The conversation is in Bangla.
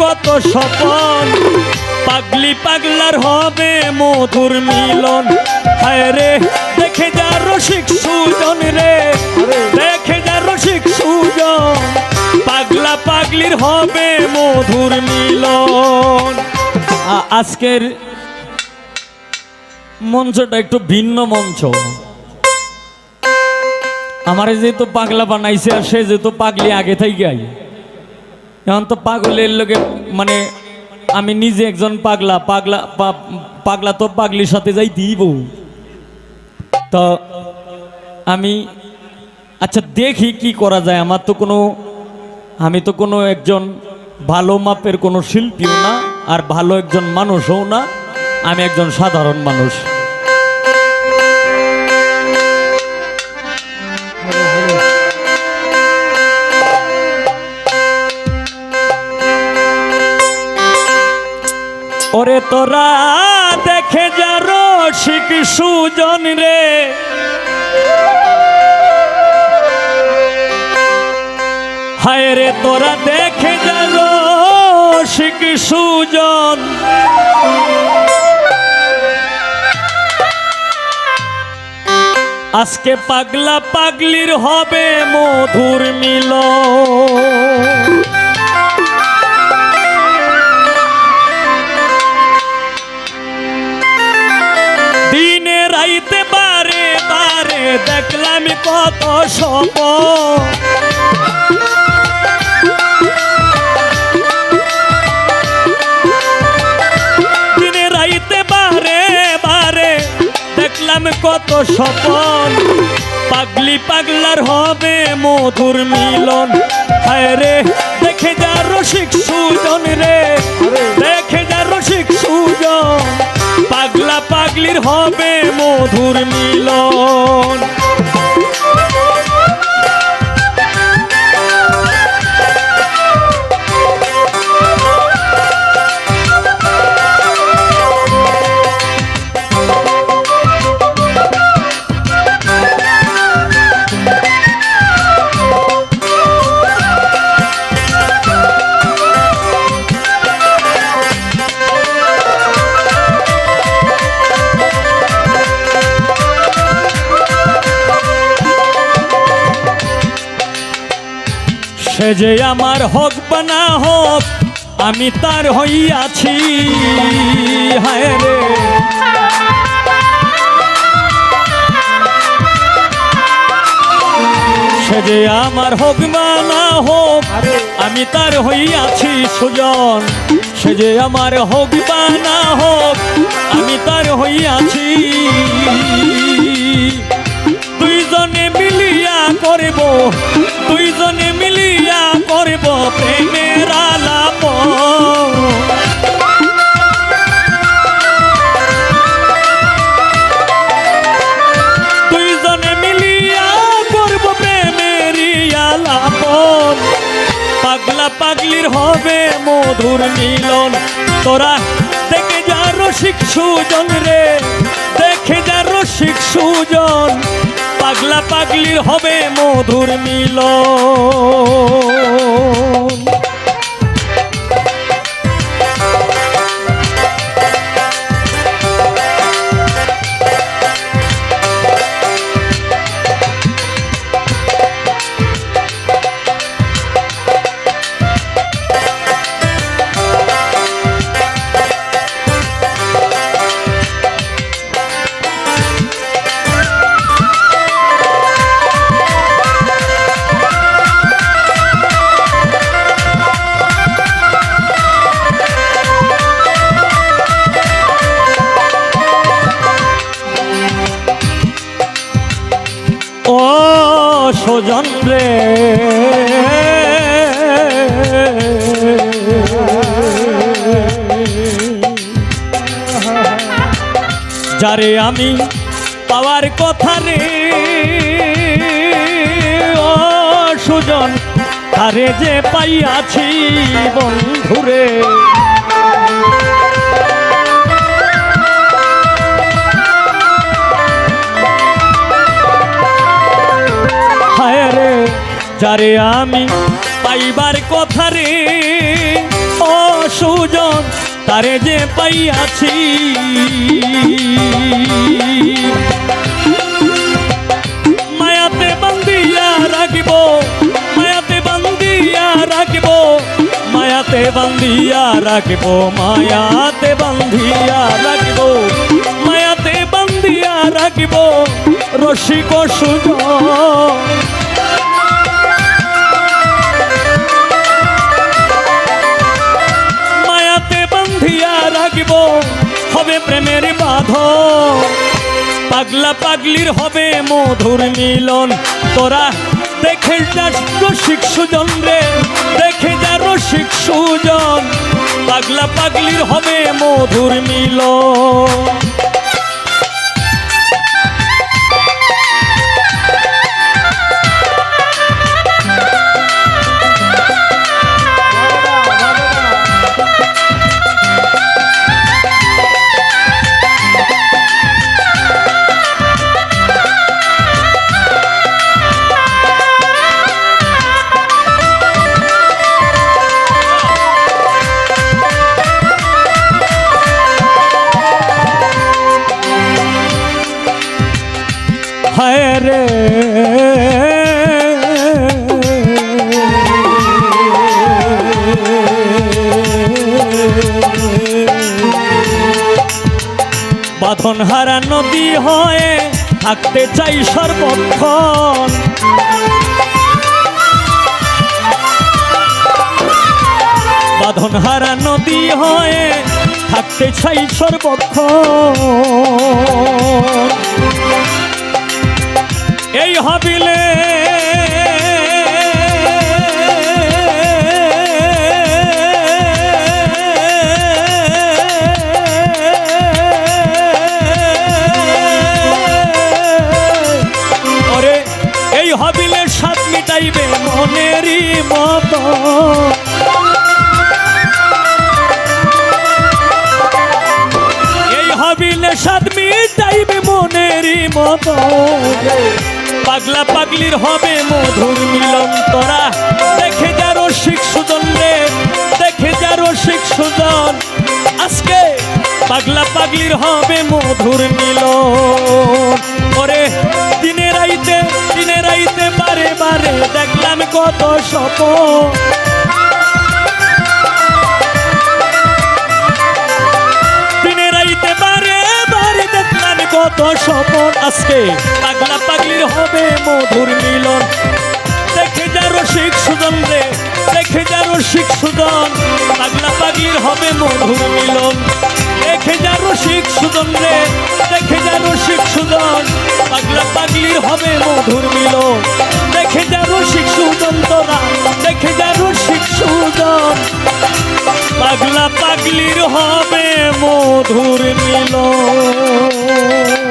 কত স্বপন? পাগলি পাগলার হবে মধুর মিলন। হায় রে দেখে যা রসিক সুজন রে। দেখে যা রসিক সুজন। পাগলা পাগলির হবে মধুর মিলন। আজকের মঞ্চটা একটু ভিন্ন মঞ্চ। আমার যেহেতু পাগলা বানাইছে আর সে যেহেতু পাগলি আগে থেকে এখন তো পাগলের লোকে মানে আমি নিজে একজন পাগলা পাগলা পাগলা তো পাগলির সাথে যাই দিব তো আমি আচ্ছা দেখি কি করা যায়। আমার তো কোনো, আমি তো কোনো একজন ভালো মাপের কোনো শিল্পীও না, আর ভালো একজন মানুষও না। আমি একজন সাধারণ মানুষ। ওরে তোরা দেখে যা রসিক সুজন রে। হায় রে তোরা দেখে যা রসিক সুজন। আজকে পাগলা পাগলির হবে মধুর মিল দেখলাম কত স্বপন। পাগলি পাগলার হবে মধুর মিলন। হায় রে, দেখে যা রসিক সুজন রে। দেখে যা রসিক সুজন। পাগলা পাগলির হবে মধুর মিলন। সে যে আমার হক বানা হোক, আমি তার হইয়াছি। হায় রে। সে যে আমার হোক বানা হোক, আমি তার হইয়াছি সুজন। সে যে আমার হোক বানা হোক, আমি তার হইয়াছি। দুইজনে মিলিয়া করব দুইজনে মিলিয়া করব প্রেমের আলাপ দুইজনে মিলিয়া করব প্রেমের আলাপ পাগলা পাগলির হবে মধুর মিলন তোরা দেখে যা রসিক সুজন রে দেখে যা রসিক সুজন পাগলির হবে মধুর মিলন। সজন রে যারে আমি পাওয়ার কথা রে ও সুজন তারে যে পাইয়াছি বন্ধুরে। হায় রে, যারে আমি পাইবার কথা রে। ও সুজন, তারে যে পাইয়াছি। মায়াতে বান্দিয়া রাখিব, মায়াতে বান্দিয়া রাখিব, মায়াতে বান্দিয়া রাখিব, মায়াতে বান্ধিয়া রাখিব, মায়াতে বান্দিয়া রাখিব, রসিক সুজন। প্রেমের বাঁধ পাগলা পাগলির হবে মধুর মিলন। তোরা দেখে যা রসিক সুজন দেখে যা রসিক সুজন। পাগলা পাগলির হবে মধুর মিলন। হায় বাঁধন হারা নদী হয়ে থাকতে চাই সর্বক্ষণ। বাঁধন হারা নদী হয়ে থাকতে চাই সর্বক্ষণ। এই হাবিলে। ওরে এই হাবিলে সাত মিটাইবে মনেরই মতো। সাত মিটাইবে মনেরই মতো। পাগলা পাগলির হবে মধুর মিলন তোরা। দেখে যা রসিক সুজন রে, দেখে যা রসিক সুজন। আজকে পাগলা পাগলির হবে মধুর মিলন। ওরে, দিনে রাইতে দিনে রাইতে বারে বারে দেখলাম কত স্বপন কত স্বপন আজকে পাগলা পাগলির হবে মধুর মিলন। দেখে যা রসিক সুজন রে, দেখে যা রসিক সুজন। পাগলা পাগলির হবে মধুর মিলন। দেখে যা রসিক সুজন রে, দেখে যা রসিক সুজন। পাগলা পাগলির হবে মধুর মিলন। দেখে যা রসিক সুজন তোরা, দেখে যা রসিক সুজন। পাগলা পাগলির হবে মধুর মিলন।